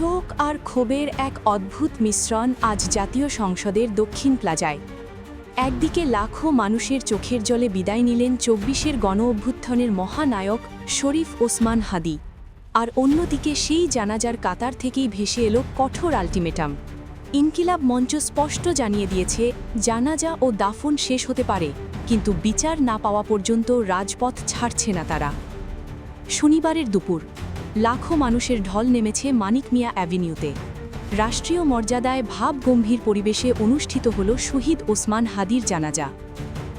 শোক আর ক্ষোভের এক অদ্ভুত মিশ্রণ আজ জাতীয় সংসদের দক্ষিণ প্লাজায়। একদিকে লাখো মানুষের চোখের জলে বিদায় নিলেন চব্বিশের গণ অভ্যুত্থানের মহানায়ক শরীফ ওসমান হাদি। আর অন্যদিকে সেই জানাজার কাতার থেকেই ভেসে এলো কঠোর আলটিমেটাম। ইনকিলাব মঞ্চ স্পষ্ট জানিয়ে দিয়েছে, জানাজা ও দাফন শেষ হতে পারে, কিন্তু বিচার না পাওয়া পর্যন্ত রাজপথ ছাড়ছে না তারা। শনিবারের দুপুর। লাখো মানুষের ঢল নেমেছে মানিক মিয়া অ্যাভিনিউতে। রাষ্ট্রীয় মর্যাদায় ভাব গম্ভীর পরিবেশে অনুষ্ঠিত হল শহীদ ওসমান হাদির জানাজা।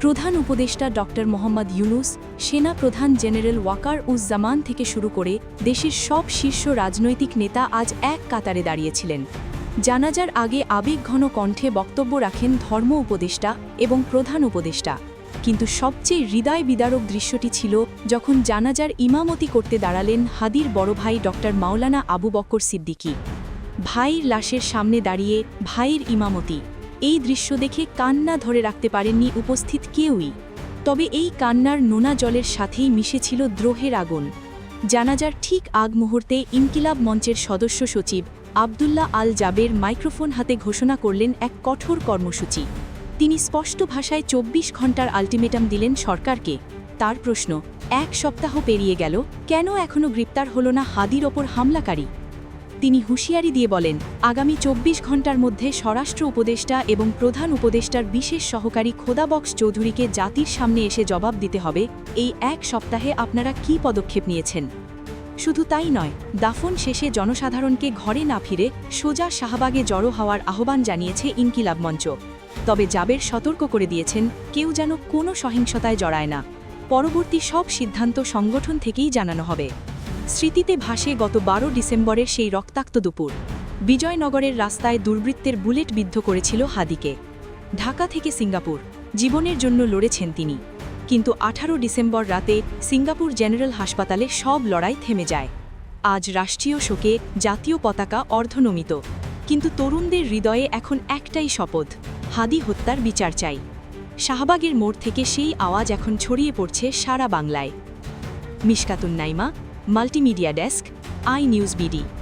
প্রধান উপদেষ্টা ড. মোহাম্মদ ইউনুস, সেনা প্রধান জেনারেল ওয়াকার উজ্জামান থেকে শুরু করে দেশের সব শীর্ষ রাজনৈতিক নেতা আজ এক কাতারে দাঁড়িয়েছিলেন। জানাজার আগে আবেগঘন কণ্ঠে বক্তব্য রাখেন ধর্ম উপদেষ্টা এবং প্রধান উপদেষ্টা। কিন্তু সবচেয়ে হৃদয় বিদারক দৃশ্যটি ছিল যখন জানাজার ইমামতি করতে দাঁড়ালেন হাদির বড় ভাই ডক্টর মাওলানা আবু বক্কর সিদ্দিকী। ভাইয়ের লাশের সামনে দাঁড়িয়ে ভাইয়ের ইমামতি। এই দৃশ্য দেখে কান্না ধরে রাখতে পারেননি উপস্থিত কেউই। তবে এই কান্নার নোনা জলের সাথেই মিশেছিল দ্রোহের আগুন। জানাজার ঠিক আগ মুহূর্তে ইনকিলাব মঞ্চের সদস্য সচিব আবদুল্লাহ আল জাবের মাইক্রোফোন হাতে ঘোষণা করলেন এক কঠোর কর্মসূচি। তিনি স্পষ্ট ভাষায় চব্বিশ ঘণ্টার আলটিমেটাম দিলেন সরকারকে। তার প্রশ্ন, এক সপ্তাহ পেরিয়ে গেল, কেন এখনও গ্রেপ্তার হল না হাদির ওপর হামলাকারী? তিনি হুঁশিয়ারি দিয়ে বলেন, আগামী চব্বিশ ঘণ্টার মধ্যে স্বরাষ্ট্র উপদেষ্টা এবং প্রধান উপদেষ্টার বিশেষ সহকারী খোদাবক্স চৌধুরীকে জাতির সামনে এসে জবাব দিতে হবে, এই এক সপ্তাহে আপনারা কি পদক্ষেপ নিয়েছেন? শুধু তাই নয়, দাফন শেষে জনসাধারণকে ঘরে না ফিরে সোজা শাহবাগে জড়ো হওয়ার আহ্বান জানিয়েছে ইনকিলাব মঞ্চ। তবে জাবের সতর্ক করে দিয়েছেন, কেউ যেন কোনো সহিংসতায় জড়ায় না। পরবর্তী সব সিদ্ধান্ত সংগঠন থেকেই জানানো হবে। স্মৃতিতে ভাসে গত বারো ডিসেম্বরের সেই রক্তাক্ত দুপুর। বিজয়নগরের রাস্তায় দুর্বৃত্তের বুলেট বিদ্ধ করেছিল হাদিকে। ঢাকা থেকে সিঙ্গাপুর। জীবনের জন্য লড়েছেন তিনি। কিন্তু আঠারো ডিসেম্বর রাতে সিঙ্গাপুর জেনারেল হাসপাতালে সব লড়াই থেমে যায়। আজ রাষ্ট্রীয় শোকে জাতীয় পতাকা অর্ধনমিত। কিন্তু তরুণদের হৃদয়ে এখন একটাই শপথ। হাদি হত্যার বিচার চাই। শাহবাগের মোড় থেকে সেই আওয়াজ এখন ছড়িয়ে পড়ছে সারা বাংলায়। Mishkatun Naima, multimedia desk, I News BD.